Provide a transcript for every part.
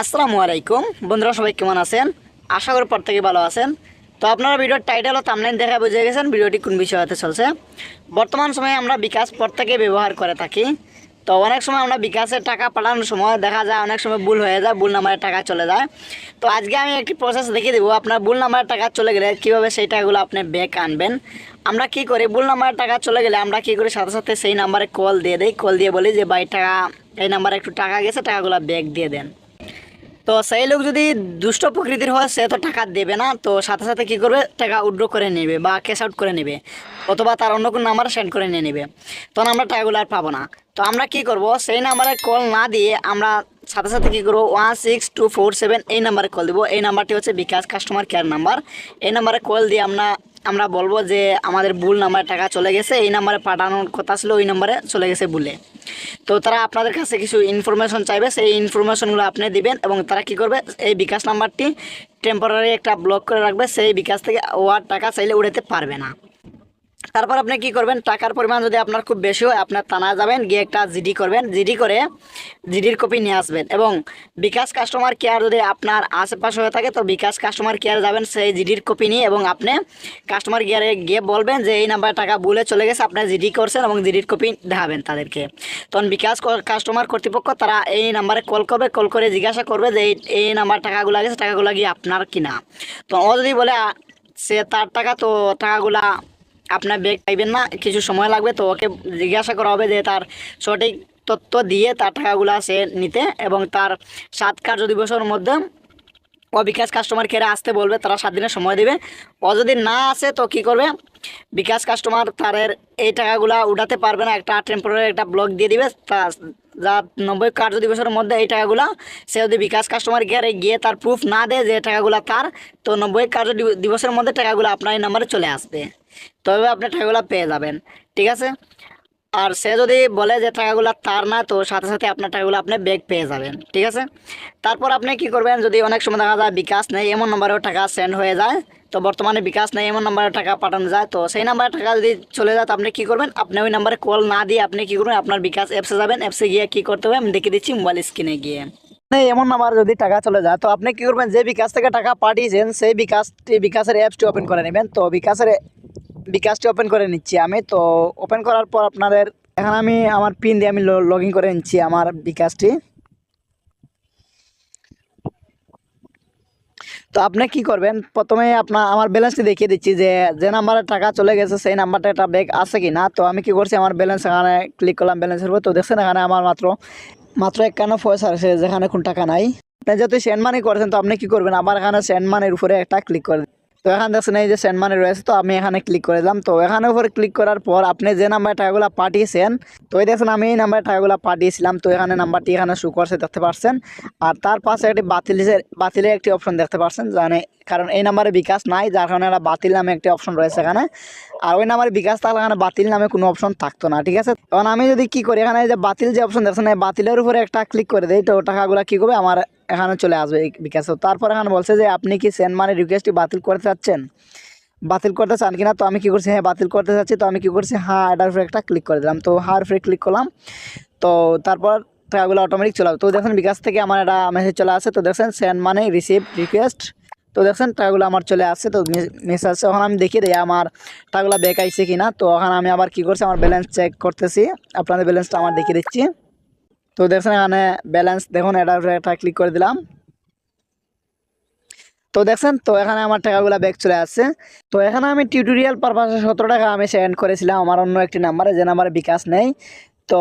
আসসালামু আলাইকুম। বন্ধুরা, সবাই কেমন আছেন? আশা করি প্রত্যেকে ভালো আছেন। তো আপনারা ভিডিওর টাইটেল ও থাম্বনেল দেখে বুঝে গেছেন ভিডিওটি কোন বিষয় হতে চলছে। বর্তমান সময়ে আমরা বিকাশ প্রত্যেকে ব্যবহার করে থাকি। তো অনেক সময় আমরা বিকাশের টাকা পাঠানোর সময় দেখা যায় অনেক সময় ভুল হয়ে যায়, ভুল নাম্বারের টাকা চলে যায়। তো আজকে আমি একটি প্রসেস দেখিয়ে দেবো আপনার ভুল নাম্বারে টাকা চলে গেলে কীভাবে সেই টাকাগুলো আপনি ব্যাক আনবেন। আমরা কি করি, ভুল নাম্বারের টাকা চলে গেলে আমরা কি করি, সাথে সাথে সেই নাম্বারে কল দিয়ে দেই। কল দিয়ে বলি যে, ভাই, টাকা, এই নাম্বারে একটু টাকা গেছে, টাকাগুলো ব্যাক দিয়ে দেন। তো সেই লোক যদি দুষ্ট প্রকৃতির হয়, সে তো টাকা দেবে না। তো সাথে সাথে কি করবে? টাকা উইড্রো করে নেবে বা ক্যাশ আউট করে নেবে অথবা তার অন্য কোনো নাম্বারে সেন্ড করে নিয়ে নেবে। তখন আমরা টাকাগুলো আর পাবো না। তো আমরা কি করব? সেই নাম্বারে কল না দিয়ে আমরা সাথে সাথে কী করব? One six two four seven এই নাম্বারে কল দেবো। এই নাম্বারটি হচ্ছে বিকাশ কাস্টমার কেয়ার নাম্বার এই নাম্বারে কল দিয়ে আমরা আমরা বলব যে আমাদের ভুল নাম্বারে টাকা চলে গেছে। এই নাম্বারে পাঠানোর কথা ছিল, ওই নাম্বারে চলে গেছে বলে তো তারা আপনাদের কাছে কিছু ইনফরমেশন চাইবে, সেই ইনফরমেশনগুলো আপনি দিবেন এবং তারা কি করবে, এই বিকাশ নাম্বারটি টেম্পোরারি একটা ব্লক করে রাখবে, সেই বিকাশ থেকে ওয়ার টাকা চাইলে উড়াতে পারবে না। তারপর আপনি কি করবেন? টাকার পরিমাণ যদি আপনার খুব বেশি হয়, আপনার থানায় যাবেন, গিয়ে একটা জিডি করবেন। জিডি করে জিডির কপি নিয়ে আসবেন এবং বিকাশ কাস্টমার কেয়ার যদি আপনার আশেপাশে হয়ে থাকে, তো বিকাশ কাস্টমার কেয়ার যাবেন সেই জিডির কপি নিয়ে এবং আপনি কাস্টমার কেয়ারে গিয়ে বলবেন যে, এই নাম্বারে টাকা ভুলে চলে গেছে আপনার জিডি করছেন এবং জিডির কপি দেখাবেন তাদেরকে। তখন বিকাশ কাস্টমার কর্তৃপক্ষ তারা এই নাম্বারে কল করবে কল করে জিজ্ঞাসা করবে যে, এই এই নাম্বার টাকাগুলো গেছে, টাকাগুলো গিয়ে আপনার কিনা? তো ও যদি বলে সে তার টাকা, তো টাকাগুলা আপনার ব্যাগ পাইবেন না, কিছু সময় লাগবে তো ওকে জিজ্ঞাসা করা হবে যে তার সঠিক তথ্য দিয়ে তার টাকাগুলো সে নিতে এবং তার সাত কার্য দিবসের মধ্যে ও বিকাশ কাস্টমার কেয়ারে আসতে বলবে, তারা সাত দিনের সময় দেবে। ও যদি না আসে তো কি করবে? বিকাশ কাস্টমার তারের এই টাকাগুলো উঠাতে পারবে না, একটা টেম্পোরারি একটা ব্লক দিয়ে দিবে, তা যা নব্বই কার্য দিবসের মধ্যে এই টাকাগুলা সে যদি বিকাশ কাস্টমার কেয়ারে গিয়ে তার প্রুফ না দেয় যে টাকাগুলো তার, তো নব্বই কার্য দিবসের মধ্যে টাকাগুলো আপনার এই নাম্বারে চলে আসবে। তবে আপনি টাকাগুলো পেয়ে যাবেন, ঠিক আছে? আর সে যদি বলে যে টাকাগুলো তার না, তো সাথে সাথে আপনার টাকাগুলো আপনি ব্যাগ পেয়ে যাবেন, ঠিক আছে? তারপর আপনি কি করবেন, যদি অনেক সময় দেখা যায় বিকাশ নেই, এমন নম্বরেও টাকা সেন্ড হয়ে যায় তো বর্তমানে বিকাশ নেই, এমন নাম্বারে টাকা পাঠানো যায়। তো সেই নাম্বারে টাকা যদি চলে যায়, তো আপনি কী করবেন? আপনি ওই নাম্বারে কল না দিয়ে আপনি কী করবেন? আপনার বিকাশ অ্যাপসে যাবেন অ্যাপসে গিয়ে কী করতে হবে? আমি দেখে দিচ্ছি মোবাইল স্ক্রিনে গিয়ে। মানে এমন নাম্বার যদি টাকা চলে যায়, তো আপনি কী করবেন? যে বিকাশ থেকে টাকা পাঠিয়েছেন, সেই বিকাশটি, বিকাশের অ্যাপসটি ওপেন করে নেবেন। তো বিকাশের বিকাশটি ওপেন করে নিচ্ছি আমি। তো ওপেন করার পর আপনাদের, এখন আমি আমার পিন দিয়ে আমি লগ ইন করে নিচ্ছি আমার বিকাশটি তো আপনি কি করবেন? প্রথমে আপনার আমার ব্যালেন্সটি দেখিয়ে দিচ্ছি যে যে নাম্বারে টাকা চলে গেছে, সেই নাম্বারটা একটা ব্যাগ আছে কি না তো আমি কি করছি? আমার ব্যালেন্স এখানে ক্লিক করলাম ব্যালেন্সের উপর। তো দেখছেন এখানে আমার মাত্র মাত্র একান্ন পয়সা আছে যেখানে কোন টাকা নাই। আপনি যেহেতু সেন্ড মানি করেছেন, তো আপনি কি করবেন? আমার এখানে সেন্ড মানির উপরে একটা ক্লিক করেন তো এখানে দেখছেন এই যে সেন্ড মানি রয়েছে, তো আমি এখানে ক্লিক করে দিলাম। তো এখানে উপরে ক্লিক করার পর আপনি যে নাম্বারে টাকাগুলো পাঠিয়েছেন, তো এই দেখছেন আমি এই নাম্বারে টাকাগুলো পাঠিয়েছিলাম। তো এখানে নাম্বারটি এখানে শু করছে, দেখতে পাচ্ছেন আর তার পাশে একটি বাতিলের বাতিলের একটি অপশন দেখতে পাচ্ছেন জানে কারণ এই নাম্বারে বিকাশ নাই, যার কারণে একটা বাতিল নামে একটি অপশন রয়েছে এখানে। আর ওই নাম্বারে বিকাশ থাকলে এখানে বাতিল নামে কোনো অপশন থাকতো না, ঠিক আছে? তখন আমি যদি কি করি, এখানে যে বাতিল যে অপশন দেখছেন, এই বাতিলের উপরে একটা ক্লিক করে দিই, তো টাকাগুলো কী করবে? আমার এখানে চলে আসবে বিকাশে। তারপর এখানে বলছে যে, আপনি কি সেন্ড মানি রিকোয়েস্টটি বাতিল করতে চাচ্ছেন? বাতিল করতে চান কিনা, তো আমি কি করছি? হ্যাঁ বাতিল করতে চাচ্ছি, তো আমি কি করছি? হ্যাঁ এটার উপরে একটা ক্লিক করে দিলাম। তো হার উপরে ক্লিক করলাম। তো তারপর টাকাগুলো অটোমেটিক চলে তো দেখেন বিকাশ থেকে আমার একটা মেসেজ চলে আসে। তো দেখছেন সেন্ড মানি রিসিভ রিকোয়েস্ট তো দেখছেন, টাকাগুলো আমার চলে আসছে, তো মেসেজ আসছে। ওখানে আমি দেখিয়ে দিই আমার টাকাগুলো ব্যাক কি না তো ওখানে আমি আবার কি করছি, আমার ব্যালেন্স চেক করতেছি। আপনাদের ব্যালেন্সটা আমার দেখিয়ে দিচ্ছি। তো দেখছেন, এখানে ব্যালেন্স দেখুন, এটা একটা ক্লিক করে দিলাম। তো দেখছেন, তো এখানে আমার টাকাগুলো ব্যাক চলে আসছে। তো এখানে আমি টিউটোরিয়াল পারপাসে সতেরো টাকা আমি সেন্ড করেছিলাম। আমার অন্য একটি নাম্বারে যে নাম্বারে বিকাশ নেই। তো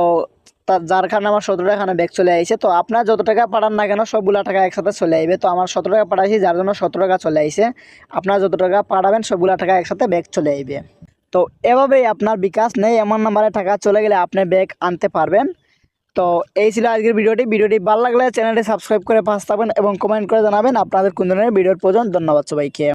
তার যার কারণে আমার সতেরো টাকা ব্যাক চলে আসছে তো আপনার যত টাকা পাঠান না কেন, সবগুলা টাকা একসাথে চলে আসবে তো আমার সতেরো টাকা পাঠাইছি, যার জন্য সতেরো টাকা চলে আসছে আপনার যত টাকা পাঠাবেন, সবগুলা টাকা একসাথে ব্যাগ চলে আসবে তো এভাবেই আপনার বিকাশ নেই, এমন নাম্বারে টাকা চলে গেলে আপনি ব্যাগ আনতে পারবেন। তো এই ছিল আজকের ভিডিওটি। ভিডিওটি ভালো লাগলে চ্যানেলটি সাবস্ক্রাইব করে পাশ থাকবেন এবং কমেন্ট করে জানাবেন। আপনাদের কোন ধরনের ভিডিওর প্রয়োজন? ধন্যবাদ সবাইকে।